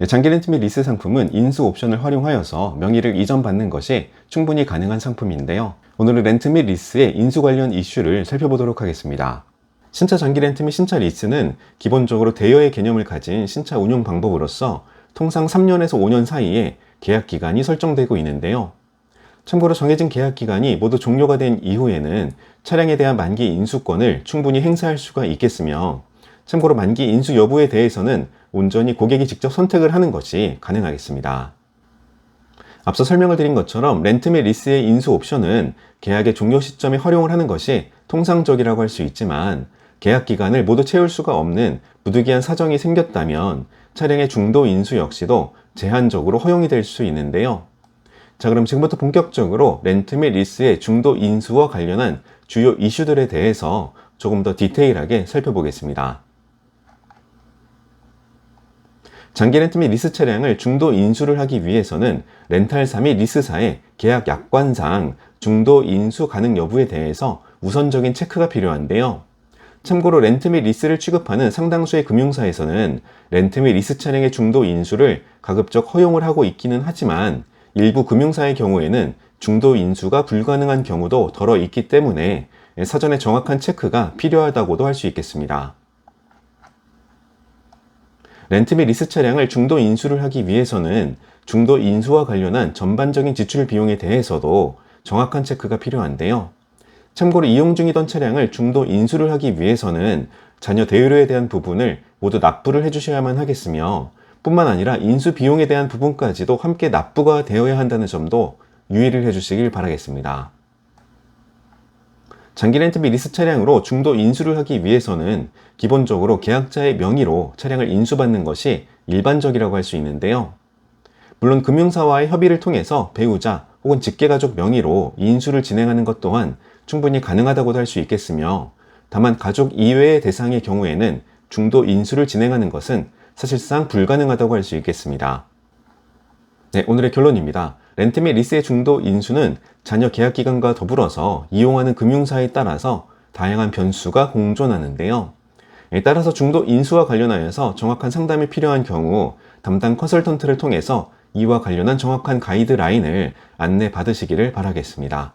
네, 장기 렌트 및 리스 상품은 인수 옵션을 활용하여서 명의를 이전받는 것이 충분히 가능한 상품인데요. 오늘은 렌트 및 리스의 인수 관련 이슈를 살펴보도록 하겠습니다. 신차 장기 렌트 및 신차 리스는 기본적으로 대여의 개념을 가진 신차 운용 방법으로서 통상 3년에서 5년 사이에 계약 기간이 설정되고 있는데요. 참고로 정해진 계약 기간이 모두 종료가 된 이후에는 차량에 대한 만기 인수권을 충분히 행사할 수가 있겠으며 참고로 만기 인수 여부에 대해서는 온전히 고객이 직접 선택을 하는 것이 가능하겠습니다. 앞서 설명을 드린 것처럼 렌트 및 리스의 인수 옵션은 계약의 종료 시점에 활용을 하는 것이 통상적이라고 할 수 있지만 계약 기간을 모두 채울 수가 없는 부득이한 사정이 생겼다면 차량의 중도 인수 역시도 제한적으로 허용이 될 수 있는데요. 자, 그럼 지금부터 본격적으로 렌트 및 리스의 중도 인수와 관련한 주요 이슈들에 대해서 조금 더 디테일하게 살펴보겠습니다. 장기 렌트 및 리스 차량을 중도 인수를 하기 위해서는 렌탈사 및 리스사의 계약 약관상 중도 인수 가능 여부에 대해서 우선적인 체크가 필요한데요. 참고로 렌트 및 리스를 취급하는 상당수의 금융사에서는 렌트 및 리스 차량의 중도 인수를 가급적 허용을 하고 있기는 하지만 일부 금융사의 경우에는 중도 인수가 불가능한 경우도 덜어 있기 때문에 사전에 정확한 체크가 필요하다고도 할 수 있겠습니다. 렌트 및 리스 차량을 중도 인수를 하기 위해서는 중도 인수와 관련한 전반적인 지출 비용에 대해서도 정확한 체크가 필요한데요. 참고로 이용 중이던 차량을 중도 인수를 하기 위해서는 자녀 대여료에 대한 부분을 모두 납부를 해주셔야만 하겠으며 뿐만 아니라 인수 비용에 대한 부분까지도 함께 납부가 되어야 한다는 점도 유의를 해주시길 바라겠습니다. 장기 렌트 및 리스 차량으로 중도 인수를 하기 위해서는 기본적으로 계약자의 명의로 차량을 인수받는 것이 일반적이라고 할 수 있는데요. 물론 금융사와의 협의를 통해서 배우자 혹은 직계가족 명의로 인수를 진행하는 것 또한 충분히 가능하다고도 할 수 있겠으며 다만 가족 이외의 대상의 경우에는 중도 인수를 진행하는 것은 사실상 불가능하다고 할 수 있겠습니다. 네, 오늘의 결론입니다. 렌트 및 리스의 중도 인수는 자녀 계약 기간과 더불어서 이용하는 금융사에 따라서 다양한 변수가 공존하는데요. 에 따라서 중도 인수와 관련하여서 정확한 상담이 필요한 경우 담당 컨설턴트를 통해서 이와 관련한 정확한 가이드라인을 안내 받으시기를 바라겠습니다.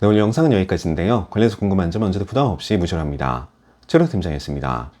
네, 오늘 영상은 여기까지인데요. 관련해서 궁금한 점 언제든 부담 없이 무시합니다. 최록 팀장이었습니다.